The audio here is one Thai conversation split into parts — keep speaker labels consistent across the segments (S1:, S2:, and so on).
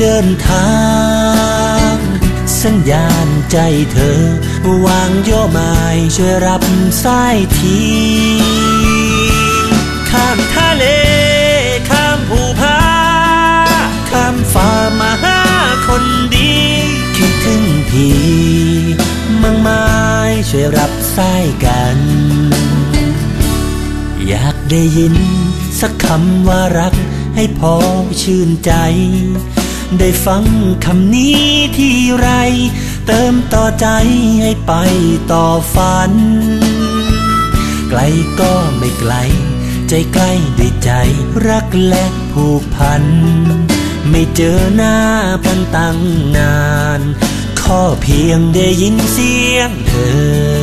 S1: เดินทาง สัญญาณใจเธอ วางโยอไม้ช่วยรับสายทีข้ามทะเล ข้ามภูผาข้ามฟ้ามาหาคนดี คิดถึงพี่มังไม้ช่วยรับสายกัน อยากได้ยินสักคำว่ารักให้พอชื่นใจ ได้ฟังคำนี้ที่ไร เติมต่อใจให้ไปต่อฝัน ไกลก็ไม่ไกล ใจใกล้ด้วยใจรักและผูกพัน ไม่เจอหน้าพันตั้งนาน ข้อเพียงได้ยินเสียงเธอ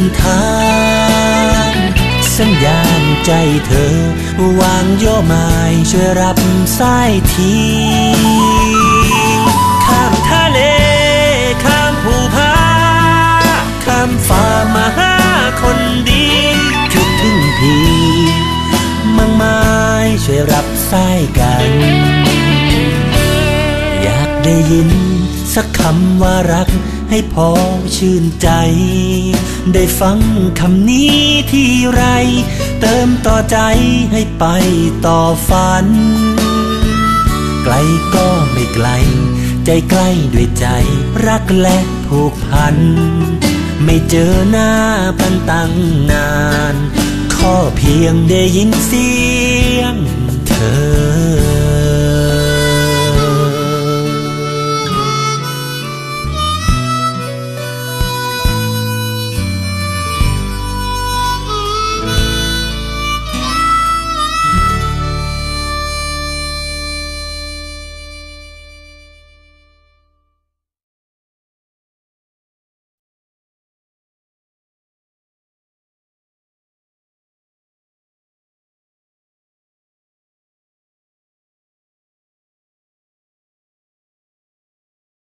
S1: นทาง สัญญาณใจเธอ วางโยอไม้ช่วยรับสายทีข้ามทะเล ข้ามภูผาข้ามฟ้ามาหาคนดีคิดถึงพี่มังไม้ช่วยรับสายกัน ได้ยินสักคำว่ารักให้พอชื่นใจ ได้ฟังคำนี้ที่ไร เติมต่อใจให้ไปต่อฝัน ไกลก็ไม่ไกล ใจใกล้ด้วยใจรักและผูกพัน ไม่เจอหน้าพันตั้งนานขอเพียงได้ยินเสียงเธอ